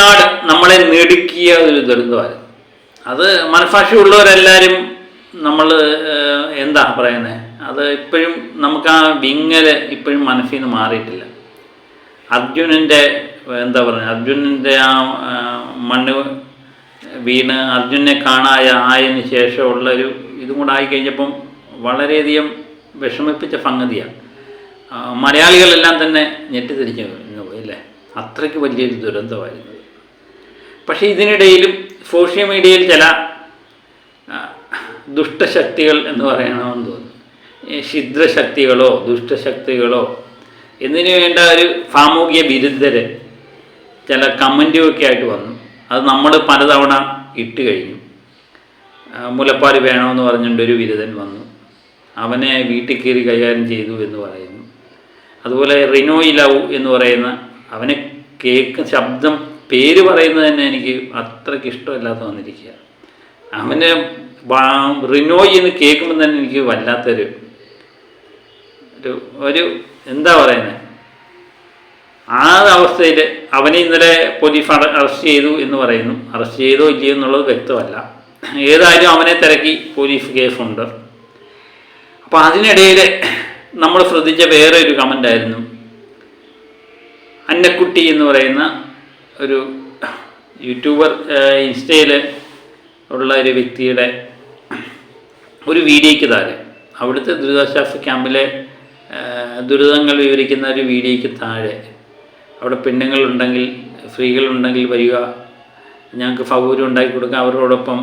വയനാട് നമ്മളെ നെടുക്കിയ ഒരു ദുരന്തമായിരുന്നു. അത് മനസാക്ഷിയുള്ളവരെല്ലാവരും നമ്മൾ എന്താ പറയുന്നത് അത് ഇപ്പോഴും നമുക്ക് ആ വിങ്ങൽ ഇപ്പോഴും മനസ്സിൽ നിന്ന് മാറിയിട്ടില്ല. അർജുനന്റെ എന്താ പറയുക അർജുനന്റെ ആ മണ്ണ് വീണ് അർജുനെ കാണായ ആയതിന് ശേഷമുള്ള ഒരു ഇതും കൂടെ ആയിക്കഴിഞ്ഞപ്പം വളരെയധികം വിഷമിപ്പിച്ച സംഗതിയാണ് മലയാളികളെല്ലാം തന്നെ ഞെട്ടിത്തിരിച്ചു അല്ലേ? അത്രയ്ക്ക് വലിയൊരു ദുരന്തമായിരുന്നു. പക്ഷേ ഇതിനിടയിലും സോഷ്യൽ മീഡിയയിൽ ചില ദുഷ്ടശക്തികൾ എന്ന് പറയണമെന്ന് തോന്നുന്നു. ഛിദ്രശക്തികളോ ദുഷ്ടശക്തികളോ എന്നതിന് വേണ്ട ഒരു സാമൂഹ്യ വിരുദ്ധര് ചില കമന്റുമൊക്കെ ആയിട്ട് വന്നു. അത് നമ്മൾ പലതവണ ഇട്ട് കഴിഞ്ഞു. മുലപ്പാൽ വേണമെന്ന് പറഞ്ഞുകൊണ്ട് ഒരു ബിരുദൻ വന്നു. അവനെ വീട്ടിൽ കയറി കൈകാര്യം ചെയ്തു എന്ന് പറയുന്നു. അതുപോലെ റിനോയി ലവ് എന്ന് പറയുന്ന അവനെ കേക്ക് ശബ്ദം പേര് പറയുന്നത് തന്നെ എനിക്ക് അത്രയ്ക്ക് ഇഷ്ടമല്ലാത്ത വന്നിരിക്കുക അവനെ റിനോയി എന്ന് കേൾക്കുമ്പോൾ തന്നെ എനിക്ക് വല്ലാത്തൊരു ഒരു ഒരു എന്താ പറയുന്നത് ആ അവസ്ഥയിൽ അവനെ ഇന്നലെ പോലീസ് അറ- അറസ്റ്റ് ചെയ്തു എന്ന് പറയുന്നു. അറസ്റ്റ് ചെയ്തോ ഇല്ലയോ എന്നുള്ളത് വ്യക്തമല്ല. ഏതായാലും അവനെ തിരക്കി പോലീസ് കേസുണ്ട്. അപ്പോൾ അതിനിടയിൽ നമ്മൾ ശ്രദ്ധിച്ച വേറെ ഒരു കമന്റ് ആയിരുന്നു. അന്നക്കുട്ടി എന്ന് പറയുന്ന ഒരു യൂട്യൂബർ ഇൻസ്റ്റയിൽ ഉള്ള ഒരു വ്യക്തിയുടെ ഒരു വീഡിയോയ്ക്ക് താഴെ അവിടുത്തെ ദുരിതാശ്വാസ ക്യാമ്പിലെ ദുരിതങ്ങൾ വിവരിക്കുന്ന ഒരു വീഡിയോയ്ക്ക് താഴെ അവിടെ പെണ്ണുങ്ങളുണ്ടെങ്കിൽ സ്ത്രീകളുണ്ടെങ്കിൽ വരിക ഞങ്ങൾക്ക് സൗകര്യം ഉണ്ടാക്കി കൊടുക്കുക അവരോടൊപ്പം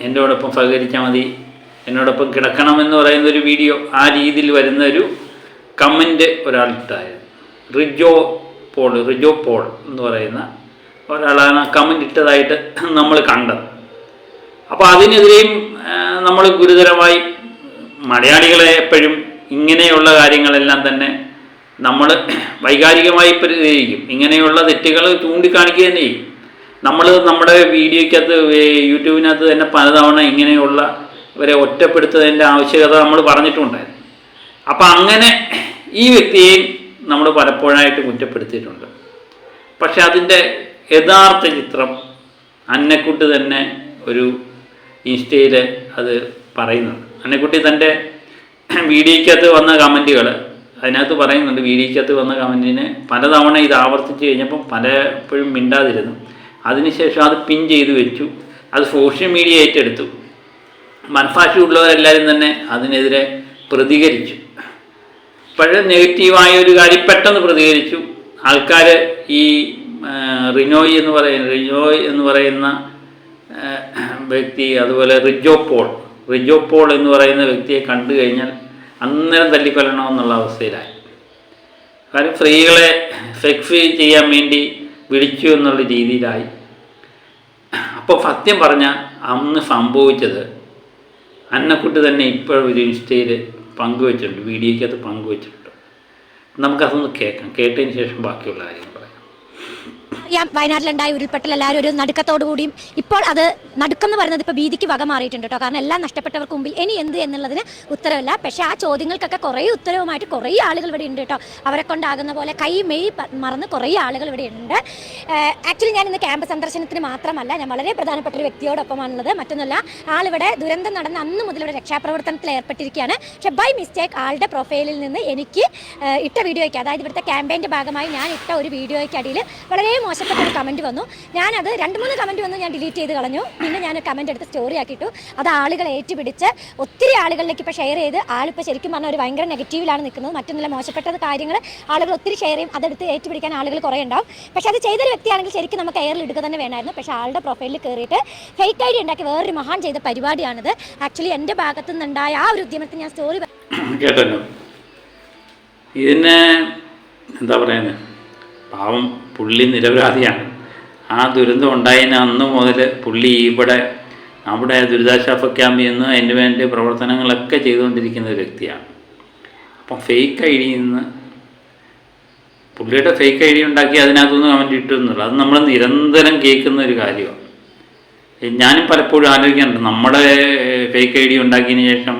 എന്നോടൊപ്പം സഹകരിച്ചാൽ മതി എന്നോടൊപ്പം കിടക്കണമെന്ന് പറയുന്ന ഒരു വീഡിയോ ആ രീതിയിൽ വരുന്ന ഒരു കമന്റ് ഒരാളിട്ടായിരുന്നു. റിജോ പോൾ റിജോ പോൾ എന്ന് പറയുന്ന ഒരാളാണ് കമന്റ് ഇട്ടതായിട്ട് നമ്മൾ കണ്ടത്. അപ്പോൾ അതിനെതിരെയും നമ്മൾ ഗുരുതരമായി മലയാളികളെ എപ്പോഴും ഇങ്ങനെയുള്ള കാര്യങ്ങളെല്ലാം തന്നെ നമ്മൾ വൈകാരികമായി പ്രതികരിക്കും. ഇങ്ങനെയുള്ള തെറ്റുകൾ ചൂണ്ടിക്കാണിക്കുക തന്നെ ചെയ്യും. നമ്മൾ നമ്മുടെ വീഡിയോയ്ക്കകത്ത് യൂട്യൂബിനകത്ത് തന്നെ പലതവണ ഇങ്ങനെയുള്ള ഇവരെ ഒറ്റപ്പെടുത്തുന്നതിന്റെ ആവശ്യകത നമ്മൾ പറഞ്ഞിട്ടുണ്ടായിരുന്നു. അപ്പം അങ്ങനെ ഈ വ്യക്തിയെയും നമ്മൾ പലപ്പോഴായിട്ട് കുറ്റപ്പെടുത്തിയിട്ടുണ്ട്. പക്ഷെ അതിന്റെ യഥാർത്ഥ ചിത്രം അന്നക്കുട്ടി തന്നെ ഒരു ഇൻസ്റ്റയിൽ അത് പറയുന്നുണ്ട്. അന്നക്കുട്ടി തന്റെ വീഡിയോയ്ക്കകത്ത് വന്ന കമന്റുകൾ അതിനകത്ത് പറയുന്നുണ്ട് വീഡിയോയ്ക്കകത്ത് വന്ന കമന്റിന് പലതവണ ഇത് ആവർത്തിച്ച് കഴിഞ്ഞപ്പം പലപ്പോഴും മിണ്ടാതിരുന്നു. അതിനുശേഷം അത് പിൻ ചെയ്തു വെച്ചു. അത് സോഷ്യൽ മീഡിയ ഏറ്റെടുത്തു. മനസാക്ഷിയുള്ളവരെല്ലാവരും തന്നെ അതിനെതിരെ പ്രതികരിച്ചു. പഴയ നെഗറ്റീവായ ഒരു കാര്യം പെട്ടെന്ന് പ്രതികരിച്ചു. ആൾക്കാർ ഈ റിനോയ് എന്ന് പറയുന്ന റിനോയ് എന്ന് പറയുന്ന വ്യക്തി അതുപോലെ റിജോപ്പോൾ റിജോപ്പോൾ എന്ന് പറയുന്ന വ്യക്തിയെ കണ്ടു കഴിഞ്ഞാൽ അന്നേരം തല്ലിക്കൊല്ലണമെന്നുള്ള അവസ്ഥയിലായി. കാര്യം സ്ത്രീകളെ സെക്സ് ചെയ്യാൻ വേണ്ടി വിളിച്ചു എന്നുള്ള രീതിയിലായി. അപ്പോൾ സത്യം പറഞ്ഞാൽ അന്ന് സംഭവിച്ചത് അന്നക്കുട്ടി തന്നെ ഇപ്പോഴും ഒരു ഇൻസ്റ്റയിൽ പങ്കുവച്ചിട്ടുണ്ട് വീഡിയോയ്ക്കകത്ത് പങ്കുവച്ചിട്ടുണ്ട്. നമുക്കതൊന്ന് കേൾക്കാം. കേട്ടതിന് ശേഷം ബാക്കിയുള്ള കാര്യങ്ങൾ വയനാട്ടിലുണ്ടായ ഉരുൾപൊട്ടൽ എല്ലാവരും ഒരു നടുക്കത്തോടു കൂടിയും ഇപ്പോൾ അത് നടുക്കെന്ന് പറയുന്നത് ഇപ്പോൾ ഭീതിക്ക് വക മാറിയിട്ടുണ്ട് കേട്ടോ. കാരണം എല്ലാം നഷ്ടപ്പെട്ടവർക്ക് മുമ്പിൽ ഇനി എന്ത് എന്നുള്ളതിന് ഉത്തരവില്ല. പക്ഷേ ആ ചോദ്യങ്ങൾക്കൊക്കെ കുറേ ഉത്തരവുമായിട്ട് കുറേ ആളുകൾ ഇവിടെ ഉണ്ട് കേട്ടോ. അവരെ കൊണ്ടാകുന്ന പോലെ കൈ മെയ് മറന്ന് കുറേ ആളുകൾ ഇവിടെ ഉണ്ട്. ആക്ച്വലി ഞാൻ ഇന്ന് ക്യാമ്പ് സന്ദർശനത്തിന് മാത്രമല്ല ഞാൻ വളരെ പ്രധാനപ്പെട്ട ഒരു വ്യക്തിയോടൊപ്പമാണുള്ളത്. മറ്റൊന്നുമല്ല ആളിവിടെ ദുരന്തം നടന്ന അന്ന് മുതൽ ഇവിടെ രക്ഷാപ്രവർത്തനത്തിൽ ഏർപ്പെട്ടിരിക്കുകയാണ്. പക്ഷേ ബൈ മിസ്റ്റേക്ക് ആളുടെ പ്രൊഫൈലിൽ നിന്ന് എനിക്ക് ഇട്ട വീഡിയോയ്ക്ക് അതായത് ഇവിടുത്തെ ക്യാമ്പയിന്റെ ഭാഗമായി ഞാൻ ഇട്ട ഒരു വീഡിയോയ്ക്ക് അടിയിൽ വളരെ മോശപ്പെട്ട ഒരു കമന്റ് വന്നു. ഞാനത് രണ്ട് മൂന്ന് കമന്റ് വന്നു ഞാൻ ഡിലീറ്റ് ചെയ്ത് കളഞ്ഞു. പിന്നെ ഞാൻ കമന്റ് എടുത്ത് സ്റ്റോറി ആക്കിയിട്ടു. അത് ആളുകൾ ഏറ്റുപിടിച്ച് ഒത്തിരി ആളുകളിലേക്ക് ഇപ്പോൾ ഷെയർ ചെയ്ത് ആളിപ്പോൾ ശരിക്കും പറഞ്ഞാൽ ഒരു ഭയങ്കര നെഗറ്റീവിലാണ് നിൽക്കുന്നത്. മറ്റൊന്നുമില്ല മോശപ്പെട്ടത് കാര്യങ്ങൾ ആളുകൾ ഒത്തിരി ഷെയർ ചെയ്യും. അതെടുത്ത് ഏറ്റുപിടിക്കാൻ ആളുകൾ കുറേ ഉണ്ടാവും. പക്ഷേ അത് ചെയ്തൊരു വ്യക്തിയാണെങ്കിൽ ശരിക്കും നമുക്ക് എയറിൽ എടുക്കുക തന്നെ വേണമായിരുന്നു. പക്ഷേ ആളുടെ പ്രൊഫൈലിൽ കയറിയിട്ട് ഫേക്ക് ഐ ഡി ഉണ്ടാക്കി വേറൊരു മഹാൻ ചെയ്ത പരിപാടിയാണിത്. ആക്ച്വലി എന്റെ ഭാഗത്തു നിന്നുണ്ടായ ആ ഒരു ഉദ്യമത്തിൽ ഞാൻ സ്റ്റോറി കേട്ടല്ലോ. ഇതിനെ എന്താ പറയുന്നത് പാവം പുള്ളി നിരപരാധിയാണ്. ആ ദുരന്തം ഉണ്ടായതിന് അന്ന് മുതൽ പുള്ളി ഇവിടെ അവിടെ ദുരിതാശ്വാസ ക്യാമ്പിൽ നിന്ന് അതിന് വേണ്ടി പ്രവർത്തനങ്ങളൊക്കെ ചെയ്തുകൊണ്ടിരിക്കുന്ന ഒരു വ്യക്തിയാണ്. അപ്പം ഫേക്ക് ഐ ഡിയിൽ നിന്ന് പുള്ളിയുടെ ഫേക്ക് ഐ ഡി ഉണ്ടാക്കി അതിനകത്തൊന്നും കമന്റ് ഇട്ടു അത് നമ്മൾ നിരന്തരം കേൾക്കുന്ന ഒരു കാര്യമാണ്. ഞാനും പലപ്പോഴും ആലോചിക്കാറുണ്ട് നമ്മുടെ ഫേക്ക് ഐ ഡി ഉണ്ടാക്കിയതിന് ശേഷം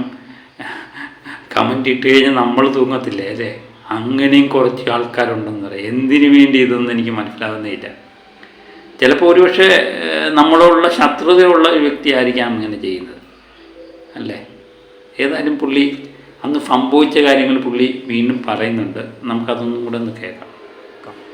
കമന്റ് ഇട്ട് കഴിഞ്ഞാൽ നമ്മൾ തൂങ്ങത്തില്ലേ അല്ലേ? അങ്ങനെയും കുറച്ച് ആൾക്കാരുണ്ടെന്ന് പറയാം എന്തിനു വേണ്ടി ഇതൊന്നും എനിക്ക് മനസ്സിലാകുന്നില്ല ചിലപ്പോൾ ഒരുപക്ഷെ നമ്മളോടുള്ള ശത്രുതയുള്ള ഒരു വ്യക്തിയായിരിക്കാം അങ്ങനെ ചെയ്യുന്നത്. അല്ലേ? ഏതായാലും പുള്ളി അന്ന് സംഭവിച്ച കാര്യങ്ങൾ പുള്ളി വീണ്ടും പറയുന്നുണ്ട്. നമുക്കതൊന്നും കൂടെ ഒന്ന് കേൾക്കാം.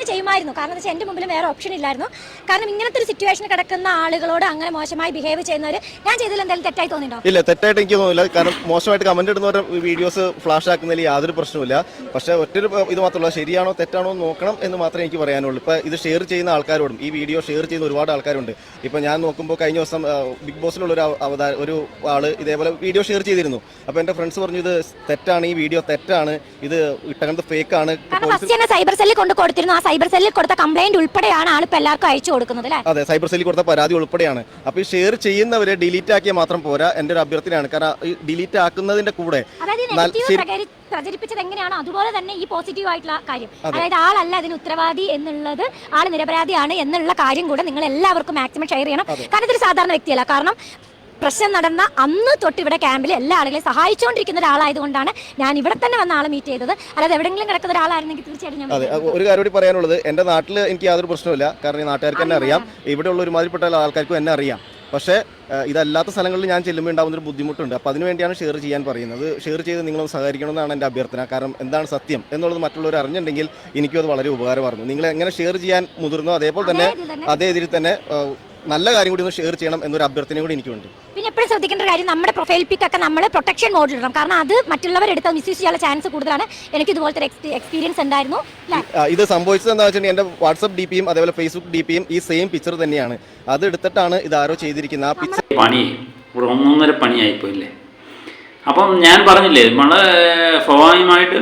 ചെയ്യുമായിരുന്നു. കാരണം എന്താ വെച്ചാൽ എന്റെ മുമ്പിൽ വേറെ ഓപ്ഷൻ ഇല്ലായിരുന്നു. കാരണം ഇങ്ങനത്തെ ഒരു സിറ്റുവേഷൻ കിടക്കുന്ന ആളുകളോട് അങ്ങനെ മോശമായി ബിഹേവ് ചെയ്യുന്നവർ ഞാൻ ചെയ്തതിൽ എന്തെങ്കിലും തെറ്റായി തോന്നിയിട്ടുണ്ടോ? ഇല്ല തെറ്റായിട്ട് എനിക്ക് തോന്നില്ല കാരണം മോശമായിട്ട് കമന്റ് ഇടുന്നവരുടെ വീഡിയോസ് ഫ്ലാഷ് ആക്കുന്നതിൽ യാതൊരു പ്രശ്നമില്ല പക്ഷെ ഒറ്റൊരു ഇത് മാത്രമല്ല ശരിയാണോ തെറ്റാണോ നോക്കണം എന്ന് മാത്രമേ എനിക്ക് പറയാനുള്ളൂ. ഇപ്പൊ ഇത് ഷെയർ ചെയ്യുന്ന ആൾക്കാരോടും ഈ വീഡിയോ ഷെയർ ചെയ്യുന്ന ഒരുപാട് ആൾക്കാരുണ്ട്. ഇപ്പൊ ഞാൻ നോക്കുമ്പോൾ കഴിഞ്ഞ ദിവസം ബിഗ് ബോസിലുള്ള ഒരു അവ- അവതാര ഒരു ആൾ ഇതേപോലെ വീഡിയോ ഷെയർ ചെയ്തിരുന്നു. അപ്പൊ എന്റെ ഫ്രണ്ട്സ് പറഞ്ഞു ഇത് തെറ്റാണ് ഈ വീഡിയോ തെറ്റാണ്. ഇത് ഇട്ടകത്ത് ഫേക്ക് ആണ്. സൈബർ സെല്ലിൽ കൊണ്ട് കൊടുത്തിരുന്നു. ആ സൈബർ സെല്ലിൽ കൊടുത്ത കംപ്ലൈന്റ് ഉൾപ്പെടെയാണ് ആൾ ഇപ്പോൾ എല്ലാവർക്കും അയച്ചു കൊടുക്കുന്നത് അല്ലേ? അതെ സൈബർ സെല്ലിൽ കൊടുത്ത പരാതി ഉൾപ്പെടെയാണ്. അപ്പോൾ ഈ ഷെയർ ചെയ്യുന്നവരെ ഡിലീറ്റ് ആക്കിയാൽ മാത്രം പോരാ എന്റെ ഒരു അഭ്യർത്ഥനയാണ്. കാരണം ഈ ഡിലീറ്റ് ആക്കുന്നതിന്റെ കൂടെ പ്രചരിപ്പിച്ചത് എങ്ങനെയാണോ അതുപോലെ തന്നെ ഈ പോസിറ്റീവ് ആയിട്ടുള്ള കാര്യം. അതായത് ആളല്ല അതിന് ഉത്തരവാദി എന്നുള്ളത് ആൾ നിരപരാധിയാണ് എന്നുള്ള കാര്യം കൂടെ നിങ്ങൾ എല്ലാവർക്കും മാക്സിമം ഷെയർ ചെയ്യണം കാരണം ഇതൊരു സാധാരണ വ്യക്തിയല്ല. കാരണം പ്രശ്നം നടന്ന അന്ന് തൊട്ട് ഇവിടെ ക്യാമ്പിൽ എല്ലാ ആളുകളെയും സഹായിച്ചുകൊണ്ടിരിക്കുന്ന ഒരാളായതുകൊണ്ടാണ് ഞാൻ ഇവിടെ തന്നെ വന്ന ആളെ മീറ്റ് ചെയ്തത്. അല്ലാതെ എവിടെയെങ്കിലും കിടക്കുന്ന ഒരാളായിരുന്നെങ്കിൽ തീർച്ചയായിട്ടും ഞാൻ അതെ ഒരു കാര്യം കൂടി പറയാനുള്ളത് എന്റെ നാട്ടിൽ എനിക്ക് യാതൊരു പ്രശ്നമില്ല കാരണം ഈ നാട്ടുകാർക്ക് എന്നെ അറിയാം. ഇവിടെയുള്ള ഒരുമാതിരിപ്പെട്ട ആൾക്കാർക്കും എന്നെ അറിയാം. പക്ഷേ ഇതല്ലാത്ത സ്ഥലങ്ങളിൽ ഞാൻ ചെല്ലുമ്പോൾ ഉണ്ടാകുന്ന ഒരു ബുദ്ധിമുട്ടുണ്ട് അപ്പോൾ അതിനുവേണ്ടിയാണ് ഷെയർ ചെയ്യാൻ പറയുന്നത്. ഷെയർ ചെയ്ത് നിങ്ങളും സഹകരിക്കണമെന്നാണ് എന്റെ അഭ്യർത്ഥന. കാരണം എന്താണ് സത്യം എന്നുള്ളത് മറ്റുള്ളവർ അറിഞ്ഞിട്ടുണ്ടെങ്കിൽ എനിക്കും അത് വളരെ ഉപകാരമായിരുന്നു. നിങ്ങൾ എങ്ങനെ ഷെയർ ചെയ്യാൻ മുതിർന്നോ അതേപോലെ തന്നെ അതേ ഇതിൽ തന്നെ. നല്ല കാര്യം കൂടി ഒന്ന് ഷെയർ ചെയ്യണം എന്നൊരു അഭ്യർത്ഥന കൂടി എനിക്കുണ്ട്. പിന്നെ എപ്പോഴും ശ്രദ്ധിക്കേണ്ട കാര്യം നമ്മുടെ പ്രൊഫൈൽ പിക്ക് ഒക്കെ നമ്മൾ പ്രൊട്ടക്ഷൻ മോഡിൽ ഇടണം. കാരണം അത് മറ്റുള്ളവരെടുത്ത് മിസ്യൂസ് ചെയ്യാനുള്ള ചാൻസ് കൂടുതലാണ്. എനിക്ക് ഇതുപോലത്തെ എക്സ്പീരിയൻസ് ഉണ്ടായിരുന്നു. ഇത് സംഭവിച്ചത് എന്താ വെച്ചിട്ടുണ്ടെങ്കിൽ എന്റെ വാട്സപ്പ് ഡി പിയും അതേപോലെ ഫേസ്ബുക്ക് ഡി പിയും ഈ സെയിം പിക്ചർ തന്നെയാണ്. അത് എടുത്തിട്ടാണ് ഇത് ആരോ ചെയ്തിരിക്കുന്നത്. ആ പിക്ചർ പണി ഇവിടെ ഒന്നൊന്നര പണിയായിപ്പോയില്ലേ? അപ്പം ഞാൻ പറഞ്ഞില്ലേ നമ്മൾ സ്വാഭാവികമായിട്ട്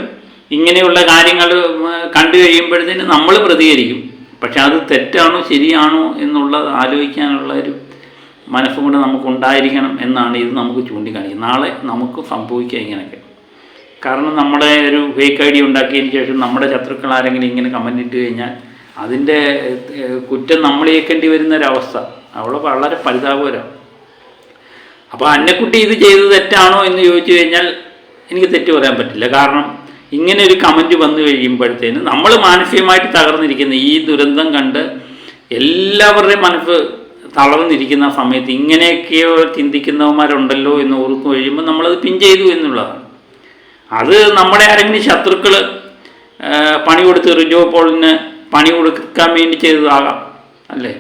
ഇങ്ങനെയുള്ള കാര്യങ്ങൾ കണ്ടു കഴിയുമ്പോഴത്തേന് നമ്മൾ പ്രതികരിക്കും. പക്ഷെ അത് തെറ്റാണോ ശരിയാണോ എന്നുള്ളത് ആലോചിക്കാനുള്ള ഒരു മനസ്സും കൂടെ നമുക്കുണ്ടായിരിക്കണം എന്നാണ് ഇത് നമുക്ക് ചൂണ്ടിക്കാണിക്കുന്നത്. നാളെ നമുക്ക് സംഭവിക്കുക ഇങ്ങനെയൊക്കെ. കാരണം നമ്മുടെ ഒരു ഫേക്ക് ഐ ഡി ഉണ്ടാക്കിയതിന് ശേഷം നമ്മുടെ ശത്രുക്കൾ ആരെങ്കിലും ഇങ്ങനെ കമന്റ് ഇട്ട് കഴിഞ്ഞാൽ അതിന്റെ കുറ്റം നമ്മൾ ഏൽക്കേണ്ടി വരുന്ന ഒരവസ്ഥ അവളെ വളരെ പരിതാപകരം. അപ്പോൾ അന്നെക്കുട്ടി ഇത് ചെയ്തത് തെറ്റാണോ എന്ന് ചോദിച്ചു കഴിഞ്ഞാൽ എനിക്ക് തെറ്റ് പറയാൻ പറ്റില്ല. കാരണം ഇങ്ങനെ ഒരു കമന്റ് വന്നു കഴിയുമ്പോഴത്തേന് നമ്മൾ മാനസികമായിട്ട് തകർന്നിരിക്കുന്ന ഈ ദുരന്തം കണ്ട് എല്ലാവരുടെയും മനസ്സ് തളർന്നിരിക്കുന്ന സമയത്ത് ഇങ്ങനെയൊക്കെയോ ചിന്തിക്കുന്നവന്മാരുണ്ടല്ലോ എന്ന് ഓർക്കു കഴിയുമ്പോൾ നമ്മളത് പിൻ ചെയ്തു എന്നുള്ളതാണ്. അത് നമ്മുടെ ആരെങ്കിലും ശത്രുക്കൾ പണി കൊടുത്ത് റിജോ പോളിന് പണി കൊടുക്കാൻ വേണ്ടി ചെയ്തതാകാം അല്ലേ?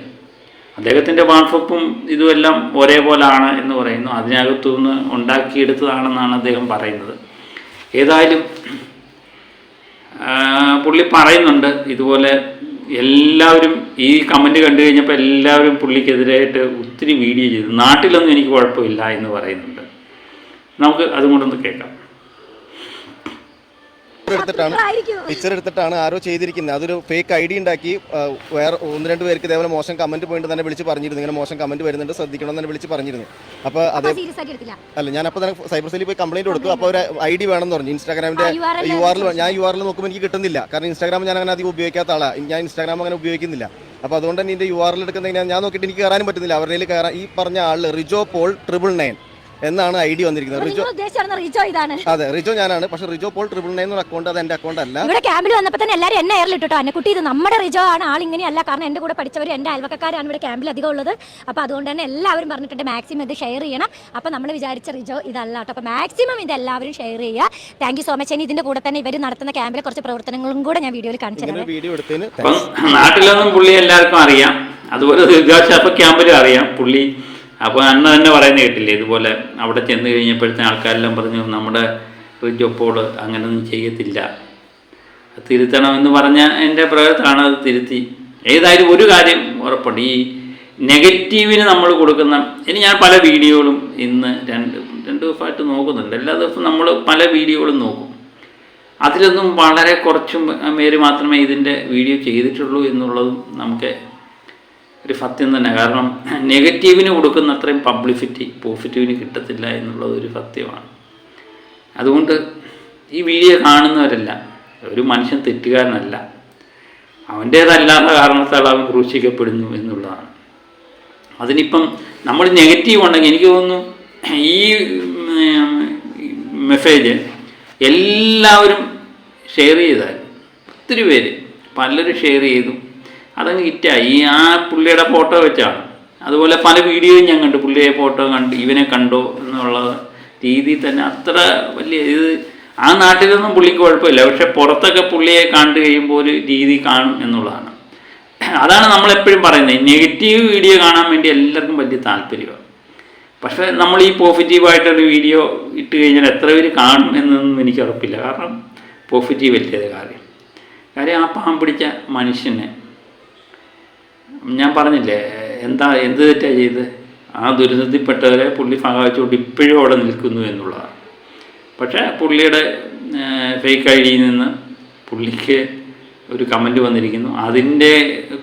അദ്ദേഹത്തിന്റെ വാട്സപ്പും ഇതുമെല്ലാം ഒരേപോലാണ് എന്ന് പറയുന്നു. അതിനകത്തുനിന്ന് ഉണ്ടാക്കിയെടുത്തതാണെന്നാണ് അദ്ദേഹം പറയുന്നത്. ഏതായാലും പുള്ളി പറയുന്നുണ്ട് ഇതുപോലെ എല്ലാവരും ഈ കമന്റ് കണ്ടു കഴിഞ്ഞപ്പോൾ എല്ലാവരും പുള്ളിക്കെതിരായിട്ട് ഒത്തിരി വീഡിയോ ചെയ്തു. നാട്ടിലൊന്നും എനിക്ക് കുഴപ്പമില്ല എന്ന് പറയുന്നുണ്ട്. നമുക്ക് അതും കൊണ്ടൊന്ന് കേൾക്കാം. എടുത്തിട്ടാണ് പിക്ചർ എടുത്തിട്ടാണ് ആരോ ചെയ്തിരിക്കുന്നത്. അതൊരു ഫേക്ക് ഐ ഡി ഉണ്ടാക്കി വേറെ ഒന്ന് രണ്ട് പേർക്ക് ഇതേപോലെ മോശം കമന്റ് പോയിട്ട് തന്നെ വിളിച്ച് പറഞ്ഞിരുന്നു. ഇങ്ങനെ മോശം കമന്റ് വരുന്നുണ്ട് ശ്രദ്ധിക്കണം തന്നെ വിളിച്ച് പറഞ്ഞിരുന്നു. അപ്പോൾ അതേ അല്ല ഞാൻ അപ്പോൾ തന്നെ സൈബർ സെല്ലിൽ പോയി കംപ്ലൈന്റ് കൊടുത്തു. അപ്പോൾ ഒരു ഐ ഡി വേണമെന്ന് പറഞ്ഞു. ഇൻസ്റ്റാഗ്രാമിന്റെ യു ആറിൽ ഞാൻ യു ആറിൽ നോക്കുമ്പോൾ എനിക്ക് കിട്ടുന്നില്ല. കാരണം ഇൻസ്റ്റാഗ്രാം ഞാൻ അങ്ങനെ അധികം ഉപയോഗിക്കാത്ത ആളാണ് ഞാൻ ഇൻസ്റ്റാഗ്രാം അങ്ങനെ ഉപയോഗിക്കുന്നില്ല. അപ്പോൾ അതുകൊണ്ട് തന്നെ എന്റെ യു ആറിൽ എടുക്കുന്ന ഞാൻ നോക്കിയിട്ട് എനിക്ക് കയറാനും പറ്റുന്നില്ല. അവരുടെ കയറാൻ ഈ പറഞ്ഞ ആൾ റിജോ പോൾ ട്രിപ്പിൾ നയൻ എന്നാണ് ഐ ഡി വന്നിരിക്കുന്നത്. റിജോ റിജോ ഇതാണ്. അതെ റിജോ ഞാനാണ്. പക്ഷേ റിജോ പോൾ ട്രിപ്പിൾ നയൻ എന്ന അക്കൗണ്ട് അത് എന്റെ അക്കൗണ്ട് അല്ല. ഇവിടെ ക്യാമ്പിൽ വന്നപ്പോൾ തന്നെ എല്ലാവരും എന്നെ എയറിലിട്ടോ അന്നക്കുട്ടി ഇത് നമ്മുടെ റിജോ ആണ്. ആൾ ഇങ്ങനെയല്ല. കാരണം എന്റെ കൂടെ പഠിച്ചവർ എന്റെ അയൽവക്കക്കാരാണ് ഇവിടെ ക്യാമ്പിൽ അധികം ഉള്ളത്. അപ്പോൾ അതുകൊണ്ട് തന്നെ എല്ലാവരും പറഞ്ഞിട്ടുണ്ട് മാക്സിമം ഇത് ഷെയർ ചെയ്യണം. അപ്പോൾ നമ്മൾ വിചാരിച്ച റിജോ ഇതല്ല കേട്ടോ. അപ്പോൾ മാക്സിമം ഇത് എല്ലാവരും ഷെയർ ചെയ്യുക. താങ്ക് യു സോ മച്ച് ഇനി ഇതിന്റെ കൂടെ തന്നെ ഇവർ നടത്തുന്ന ക്യാമ്പിലെ കുറച്ച് പ്രവർത്തനങ്ങളും കൂടെ ഞാൻ വീഡിയോയിൽ കാണിച്ചു തരാം. വീഡിയോ എടുത്തതിന് നാട്ടിലൊന്നും പുള്ളി എല്ലാവർക്കും അറിയാം. അതുപോലെ ദുർഗാശാപ ക്യാമ്പിലും അറിയാം. പുള്ളി അപ്പോൾ അന്ന് തന്നെ പറയുന്നത് കേട്ടില്ലേ ഇതുപോലെ അവിടെ ചെന്ന് കഴിഞ്ഞപ്പോഴത്തെ ആൾക്കാരെല്ലാം പറഞ്ഞു നമ്മുടെ റിജോപ്പോൾ അങ്ങനൊന്നും ചെയ്യത്തില്ല. തിരുത്തണമെന്ന് പറഞ്ഞ എന്റെ പ്രകൃതമാണ് അത് തിരുത്തി. ഏതായാലും ഒരു കാര്യം ഉറപ്പുണ്ട് ഈ നെഗറ്റീവിന് നമ്മൾ കൊടുക്കുന്ന ഇനി ഞാൻ പല വീഡിയോകളും ഇന്ന് രണ്ട് രണ്ട് ദിവസമായിട്ട് നോക്കുന്നുണ്ട്. എല്ലാ ദിവസവും നമ്മൾ പല വീഡിയോകളും നോക്കും. അതിലൊന്നും വളരെ കുറച്ചും പേര് മാത്രമേ ഇതിന്റെ വീഡിയോ ചെയ്തിട്ടുള്ളൂ എന്നുള്ളതും നമുക്ക് ഒരു സത്യം തന്നെ. കാരണം നെഗറ്റീവിന് കൊടുക്കുന്ന അത്രയും പബ്ലിസിറ്റി പോസിറ്റീവിന് കിട്ടത്തില്ല എന്നുള്ളത് ഒരു സത്യമാണ്. അതുകൊണ്ട് ഈ വീഡിയോ കാണുന്നവരല്ല ഒരു മനുഷ്യൻ തെറ്റുകാരനല്ല. അവന്റേതല്ലാത്ത കാരണത്താൽ അവൻ ക്രൂശിക്കപ്പെടുന്നു എന്നുള്ളതാണ്. അതിനിപ്പം നമ്മൾ നെഗറ്റീവ് ഉണ്ടെങ്കിൽ എനിക്ക് തോന്നുന്നു ഈ മെസ്സേജ് എല്ലാവരും ഷെയർ ചെയ്താൽ ഒത്തിരി പേര് പലരും ഷെയർ ചെയ്തു. അതങ്ങ് ഹിറ്റായി. ഈ ആ പുള്ളിയുടെ ഫോട്ടോ വെച്ചാണ്. അതുപോലെ പല വീഡിയോയും ഞാൻ കണ്ടു. പുള്ളിയെ ഫോട്ടോ കണ്ടു ഇവനെ കണ്ടു എന്നുള്ള രീതി തന്നെ അത്ര വലിയ ഇത് ആ നാട്ടിലൊന്നും പുള്ളിക്ക് കുഴപ്പമില്ല. പക്ഷെ പുറത്തൊക്കെ പുള്ളിയെ കണ്ടു കഴിയുമ്പോൾ ഒരു രീതി കാണും എന്നുള്ളതാണ്. അതാണ് നമ്മളെപ്പോഴും പറയുന്നത്. നെഗറ്റീവ് വീഡിയോ കാണാൻ വേണ്ടി എല്ലാവർക്കും വലിയ താല്പര്യമാണ്. പക്ഷേ നമ്മൾ ഈ പോസിറ്റീവായിട്ടൊരു വീഡിയോ ഇട്ട് കഴിഞ്ഞാൽ എത്ര പേര് കാണും എന്നൊന്നും എനിക്ക് ഉറപ്പില്ല. കാരണം പോസിറ്റീവ് അല്ലേ കാര്യം? കാര്യം ആ പാമ്പിടിച്ച മനുഷ്യനെ ഞാൻ പറഞ്ഞില്ലേ എന്താ എന്ത് തെറ്റാ ചെയ്ത്? ആ ദുരിതത്തിൽപ്പെട്ടവരെ പുള്ളി ഭാഗവച്ചുകൊണ്ട് ഇപ്പോഴും അവിടെ നിൽക്കുന്നു എന്നുള്ളതാണ്. പക്ഷേ പുള്ളിയുടെ ഫേക്ക് ഐ ഡിയിൽ നിന്ന് പുള്ളിക്ക് ഒരു കമന്റ് വന്നിരിക്കുന്നു. അതിന്റെ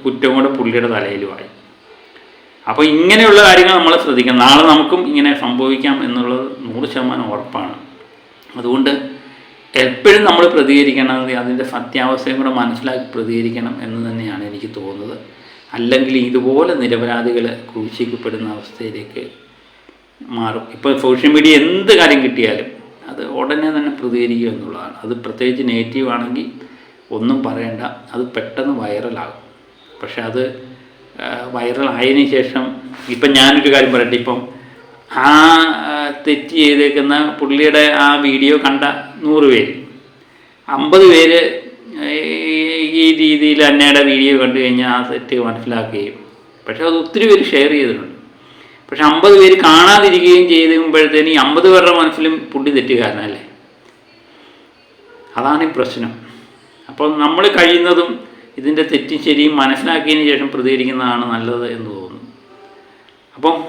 കുറ്റം കൂടെ പുള്ളിയുടെ തലയിലുമായി. അപ്പോൾ ഇങ്ങനെയുള്ള കാര്യങ്ങൾ നമ്മൾ ശ്രദ്ധിക്കണം. നാളെ നമുക്കും ഇങ്ങനെ സംഭവിക്കാം എന്നുള്ളത് നൂറ് ശതമാനം ഉറപ്പാണ്. അതുകൊണ്ട് എപ്പോഴും നമ്മൾ പ്രതികരിക്കണമെങ്കിൽ അതിന്റെ സത്യാവസ്ഥയും കൂടെ മനസ്സിലാക്കി പ്രതികരിക്കണം എന്ന് തന്നെയാണ് എനിക്ക് തോന്നുന്നത്. അല്ലെങ്കിൽ ഇതുപോലെ നിരപരാധികൾ ക്രൂശിക്കപ്പെടുന്ന അവസ്ഥയിലേക്ക് മാറും. ഇപ്പോൾ സോഷ്യൽ മീഡിയ എന്ത് കാര്യം കിട്ടിയാലും അത് ഉടനെ തന്നെ പ്രതികരിക്കുക എന്നുള്ളതാണ്. അത് പ്രത്യേകിച്ച് നെഗറ്റീവ് ആണെങ്കിൽ ഒന്നും പറയണ്ട. അത് പെട്ടെന്ന് വൈറലാകും. പക്ഷെ അത് വൈറലായതിന് ശേഷം ഇപ്പം ഞാനൊരു കാര്യം പറയട്ടെ. ഇപ്പം ആ തെറ്റ് ചെയ്തേക്കുന്ന പുള്ളിയുടെ ആ വീഡിയോ കണ്ട നൂറ് പേര് അമ്പത് പേര് ഈ- രീതിയിൽ അന്നയുടെ വീഡിയോ കണ്ടു കഴിഞ്ഞാൽ ആ സെറ്റ് മനസ്സിലാക്കുകയും. പക്ഷെ അത് ഒത്തിരി പേര് ഷെയർ ചെയ്തിട്ടുണ്ട്. പക്ഷെ അമ്പത് പേര് കാണാതിരിക്കുകയും ചെയ്തുമ്പോഴത്തേന് ഈ അമ്പത് പേരുടെ മനസ്സിലും പുള്ളി തെറ്റുകാരനല്ലേ? അതാണ് ഈ പ്രശ്നം. അപ്പോൾ നമ്മൾ കഴിയുന്നതും ഇതിന്റെ തെറ്റും ശരിയും മനസ്സിലാക്കിയതിന് ശേഷം പ്രതികരിക്കുന്നതാണ് നല്ലത് എന്ന് തോന്നുന്നു. അപ്പം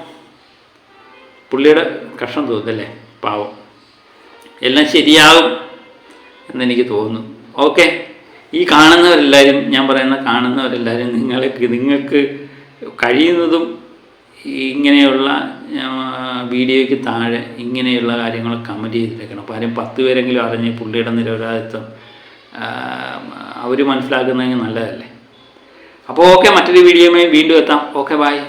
പുള്ളിയുടെ കഷ്ടം തോന്നുന്നല്ലേ പാവം. എല്ലാം ശരിയാകും എന്നെനിക്ക് തോന്നുന്നു. ഓക്കെ. ഈ കാണുന്നവരെല്ലാവരും ഞാൻ പറയുന്ന കാണുന്നവരെല്ലാവരും നിങ്ങൾക്ക് നിങ്ങൾക്ക് കഴിയുന്നതും ഇങ്ങനെയുള്ള വീഡിയോയ്ക്ക് താഴെ ഇങ്ങനെയുള്ള കാര്യങ്ങൾ കമന്റ് ചെയ്തിട്ടേക്കണം. അപ്പോൾ ആരും പത്ത് പേരെങ്കിലും അറിഞ്ഞ് പുള്ളിയുടെ നിരപരാധിത്വം അവർ മനസ്സിലാക്കുന്നതെങ്കിൽ നല്ലതല്ലേ? അപ്പോൾ ഓക്കെ മറ്റൊരു വീഡിയോയുമായി വീണ്ടും എത്താം. Okay bye